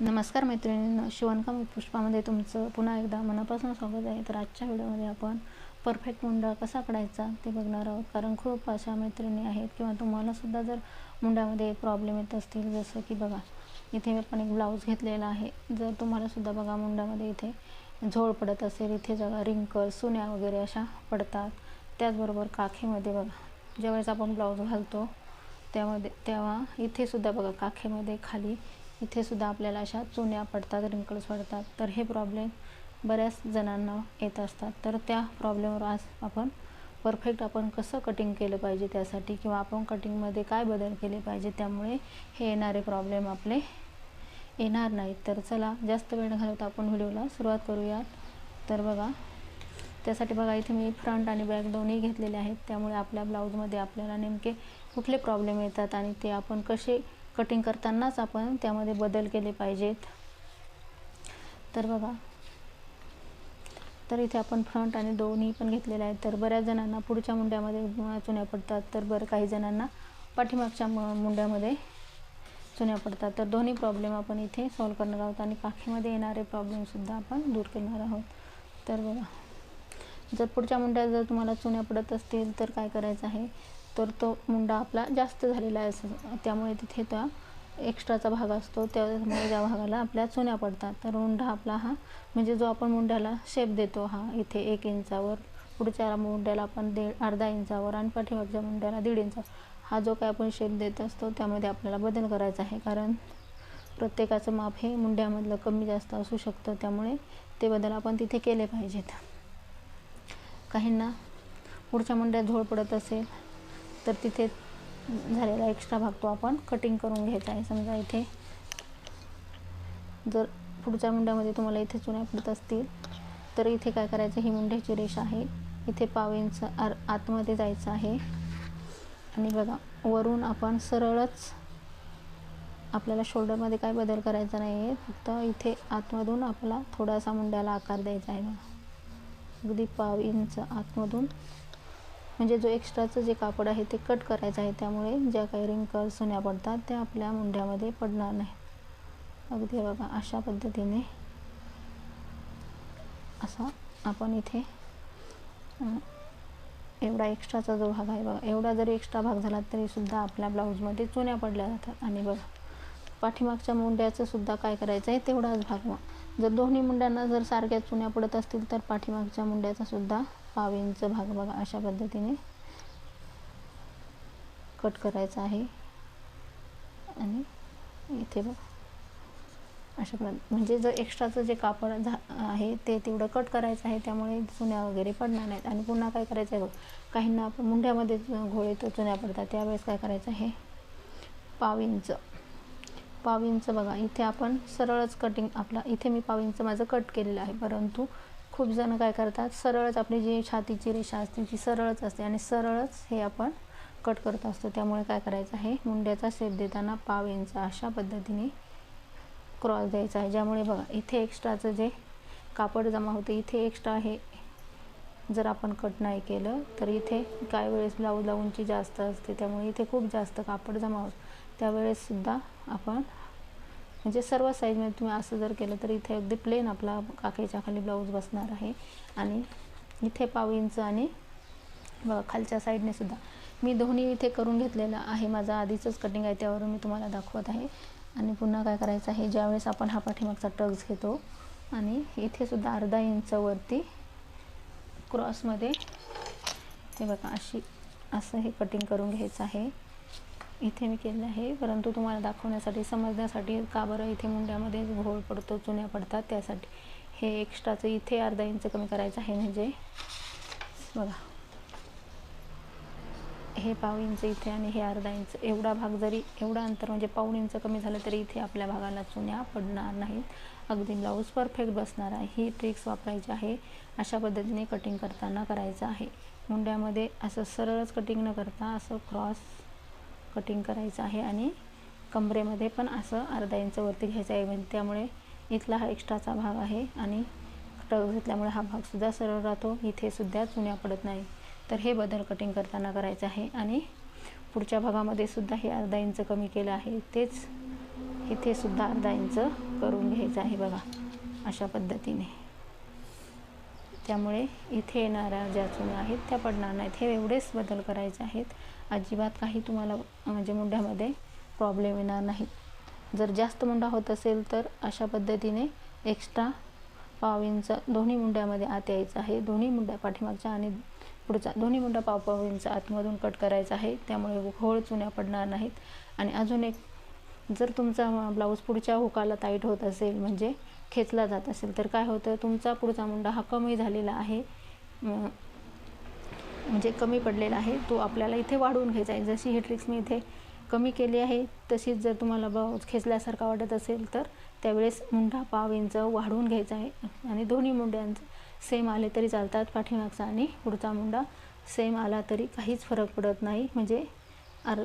नमस्कार मैत्रिणींनो शिवणकाम पुष्पामध्ये तुमचं पुन्हा एकदा मनापासून स्वागत आहे. तर आजच्या व्हिडिओमध्ये आपण परफेक्ट मुंडा कसा काढायचा ते बघणार आहोत. कारण खूप अशा मैत्रिणी आहेत किंवा तुम्हालासुद्धा जर मुंड्यामध्ये प्रॉब्लेम येत असतील जसं की बघा इथे आपण एक ब्लाऊज घेतलेला आहे. जर तुम्हालासुद्धा बघा मुंड्यामध्ये इथे झोळ पडत असेल इथे जगा रिंकल सुन्या वगैरे अशा पडतात त्याचबरोबर काखेमध्ये बघा ज्यावेळेस आपण ब्लाऊज घालतो त्यामध्ये तेव्हा इथेसुद्धा बघा काखेमध्ये खाली इथेसुद्धा आपल्याला अशा चुन्या पडतात रिंकल्स पडतात. तर हे प्रॉब्लेम बऱ्याच जणांना येत असतात. तर त्या प्रॉब्लेमवर आज आपण परफेक्ट आपण कसं कटिंग केलं पाहिजे त्यासाठी किंवा आपण कटिंगमध्ये काय बदल केले पाहिजे त्यामुळे हे येणारे प्रॉब्लेम आपले येणार नाहीत. तर चला जास्त वेळ घालवता आपण व्हिडिओला सुरुवात करूयात. तर बघा त्यासाठी बघा इथे मी फ्रंट आणि बॅक दोन्ही घेतलेले आहेत. त्यामुळे आपल्या ब्लाऊजमध्ये आपल्याला नेमके कुठले प्रॉब्लेम येतात आणि ते आपण कसे कटिंग करतानाच आपण त्यामध्ये बदल केले पाहिजेत. तर बघा. तर इथे आपण फ्रंट आणि दोन्ही पण घेतलेले आहेत. तर बऱ्याच जणांना पुढच्या मुंड्यामध्ये चुन्या पडतात. तर बरं काही जणांना पाठीमागच्या मुंड्यामध्ये चुन्या पडतात. तर दोन्ही प्रॉब्लेम आपण इथे सॉल्व करणार आहोत आणि काखीमध्ये येणारे प्रॉब्लेमसुद्धा आपण दूर करणार आहोत. तर बघा. जर पुढच्या मुंड्यात जर तुम्हाला चुन्या पडत असतील तर काय करायचं आहे? तर तो मुंडा आपला जास्त झालेला आहे असं त्यामुळे तिथे त्या एक्स्ट्राचा भाग असतो. त्यामुळे त्या भागाला आपल्या चुन्या पडतात. तर मुंडा आपला हा म्हणजे जो आपण मुंड्याला शेप देतो हा इथे एक इंचावर पुढच्या मुंड्याला आपण दीड अर्धा इंचावर आणि पाठीमागच्या मुंड्याला दीड इंचा. हा जो काय आपण शेप देत असतो त्यामध्ये आपल्याला बदल करायचा आहे. कारण प्रत्येकाचं माप हे मुंड्यामधलं कमी जास्त असू शकतं. त्यामुळे ते बदल आपण तिथे केले पाहिजेत. काहींना पुढच्या मुंड्यात झोळ पडत असेल तर तिथे झालेला एक्स्ट्रा भाग तो आपण कटिंग करून घ्यायचा आहे. समजा इथे जर पुढच्या मुंड्यामध्ये तुम्हाला इथे चुन्या पडत असतील तर इथे काय करायचं? ही मुंड्याची रेष आहे. इथे पाव इंच आर आतमध्ये जायचं आहे. आणि बघा वरून आपण सरळच आपल्याला शोल्डरमध्ये काय बदल करायचा नाही आहे फक्त इथे आतमधून आपला थोडासा मुंड्याला आकार द्यायचा आहे. बघा. अगदी पाव इंच आतमधून म्हणजे जो एक्स्ट्राचं जे कापड आहे ते कट करायचं आहे त्यामुळे ज्या काही रिंकल्स सुन्या पडतात त्या आपल्या मुंड्यामध्ये पडणार नाही. अगदी बघा अशा पद्धतीने असा आपण इथे एवढा एक्स्ट्राचा जो भाग आहे बघा एवढा जरी एक्स्ट्रा भाग झाला तरीसुद्धा आपल्या ब्लाऊजमध्ये चुन्या पडल्या जातात. आणि बघा पाठीमागच्या मुंड्याचं सुद्धा काय करायचं आहे तेवढाच भाग मग जर दोन्ही मुंड्यांना जर सारख्या चुन्या पडत असतील तर पाठीमागच्या मुंड्याचा सुद्धा पाव इंच भाग बघा अशा पद्धतीने कट करायचा आहे. आणि इथे बघ. अशा प्रकारे म्हणजे जर एक्स्ट्राचं जे कापड झा आहे ते तेवढं कट करायचं आहे त्यामुळे चुन्या वगैरे पडणार नाहीत. आणि पुन्हा काय करायचं आहे बघ काहींना आपण मुंड्यामध्ये घोळे तर चुन्या पडतात त्यावेळेस काय करायचं आहे? पाव इंच पाव इंच बघा इथे आपण सरळच कटिंग आपला इथे मी पाव इंच माझं कट केलेलं आहे परंतु खूप जण काय करतात सरळच आपली जी छातीची रेषा असते ती सरळच असते आणि सरळच हे आपण कट करत असतो. त्यामुळे काय करायचं आहे मुंड्याचा शेप देताना पाव यांचा अशा पद्धतीने क्रॉस द्यायचा आहे. ज्यामुळे बघा इथे एक्स्ट्राचं जे कापड जमा होते इथे एक्स्ट्रा हे जर आपण कट नाही केलं तर इथे काय वेळेस ब्लाऊजला उंची जास्त असते. त्यामुळे इथे खूप जास्त कापड जमा होतं. त्यावेळेससुद्धा आपण म्हणजे सर्व साईजमध्ये तुम्ही असं जर केलं तर इथे अगदी प्लेन आपला काकेच्या खाली ब्लाऊज बसणार आहे. आणि इथे पाव इंच आणि खालच्या साईडने सुद्धा. मी दोन्ही इथे करून घेतलेलं आहे. माझं आधीचंच कटिंग आहे त्यावरून मी तुम्हाला दाखवत आहे. आणि पुन्हा काय करायचं आहे ज्यावेळेस आपण हा पाठीमागचा टक्स घेतो आणि इथे सुद्धा अर्धा इंचवरती क्रॉसमध्ये ते बघा अशी असं हे कटिंग करून घ्यायचं आहे. इथे मी केलं आहे परंतु तुम्हाला दाखवण्यासाठी समजण्यासाठी का बरं इथे मुंड्यामध्ये घोळ पडतो चुन्या पडतात त्यासाठी. हे एक्स्ट्राचं इथे अर्धा इंच कमी करायचं आहे म्हणजे. बघा. हे पाव इंच इथे आणि हे अर्धा इंच. एवढा भाग जरी एवढा अंतर म्हणजे पाऊण इंच कमी झालं तरी इथे आपल्या भागाला चुन्या पडणार नाहीत. अगदी ब्लाऊज परफेक्ट बसणार आहे. ही ट्रिक्स वापरायची आहे. अशा पद्धतीने कटिंग करताना करायचं आहे. मुंड्यामध्ये असं सरळच कटिंग न करता असं क्रॉस कटिंग करायचं आहे आणि कमरेमध्ये पण असं अर्धा इंच वरती घ्यायचं आहे. म्हणजे त्यामुळे इथला हा एक्स्ट्राचा भाग आहे आणि टक घेतल्यामुळे हा भागसुद्धा सरळ राहतो. इथेसुद्धा चुन्या पडत नाही. तर हे बदल कटिंग करताना करायचं आहे आणि पुढच्या भागामध्ये सुद्धा हे अर्धा इंच कमी केलं आहे. तेच इथेसुद्धा अर्धा इंच करून घ्यायचं आहे बघा अशा पद्धतीने. त्यामुळे इथे येणाऱ्या ज्या चुन्या आहेत त्या पडणार नाहीत. हे एवढेच बदल करायचे आहेत. अजिबात काही तुम्हाला म्हणजे मुंड्यामध्ये प्रॉब्लेम येणार नाहीत जर जास्त मुंडा होत असेल तर अशा पद्धतीने एक्स्ट्रा पाव इंच दोन्ही मुंड्यामध्ये आत यायचं आहे. दोन्ही मुंड्या पाठीमागच्या आणि पुढचा दोन्ही मुंडा पाव पाव इंच आतमधून कट करायचा आहे. त्यामुळे होळ चुन्या पडणार नाहीत. आणि अजून एक जर तुमचा ब्लाऊज पुढच्या हुकाला टाईट होत असेल म्हणजे खेचला जात असेल तर काय होतं? तुमचा पुढचा मुंडा हा कमी झालेला आहे. म्हणजे कमी पडलेला आहे. तो आपल्याला इथे वाढवून घ्यायचा आहे. जशी ही ट्रिक्स मी इथे कमी केली आहे तशीच जर तुम्हाला ब्लाऊज खेचल्यासारखा वाटत असेल तर त्यावेळेस मुंडा पाव इंच वाढवून घ्यायचा आहे. आणि दोन्ही मुंड्यांचं सेम आले तरी चालतात. पाठीमागचा आणि पुढचा मुंडा सेम आला तरी काहीच फरक पडत नाही. म्हणजे अर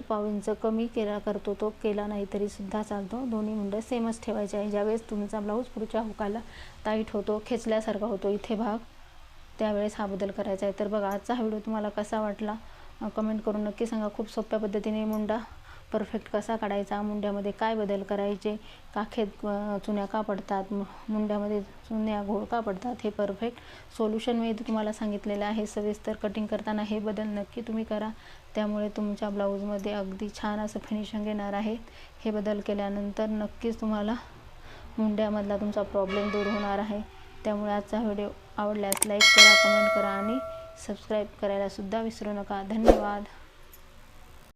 कमी केला करतो तो केला नाही तरी सुद्धा चालतो. दोन्ही मुंडं सेमच ठेवायचे आहे ज्यावेळेस तुमचा ब्लाऊज पुढच्या हुकाला टाईट होतो खेचल्यासारखा होतो इथे भाग त्यावेळेस हा बदल करायचा आहे. तर बघा आजचा हा व्हिडिओ तुम्हाला कसा वाटला? कमेंट करून नक्की सांगा. खूप सोप्या पद्धतीने मुंडा परफेक्ट कसा काढायचा? मुंड्यामध्ये काय बदल करायचे? काखेत चुन्या का पडतात? मुंड्यामध्ये चुन्या घोळ का पडतात? हे परफेक्ट सोल्युशन मी तुम्हाला सांगितलेलं आहे. सविस्तर कटिंग करताना हे बदल नक्की तुम्ही करा. त्यामुळे तुमच्या ब्लाऊजमध्ये अगदी छान असं फिनिशिंग येणार आहे. हे बदल केल्यानंतर नक्कीच तुम्हाला मुंड्यामधला तुमचा प्रॉब्लेम दूर होणार आहे. त्यामुळे आजचा व्हिडिओ आवडल्यास लाईक करा कमेंट करा आणि सबस्क्राईब करायला सुद्धा विसरू नका. धन्यवाद.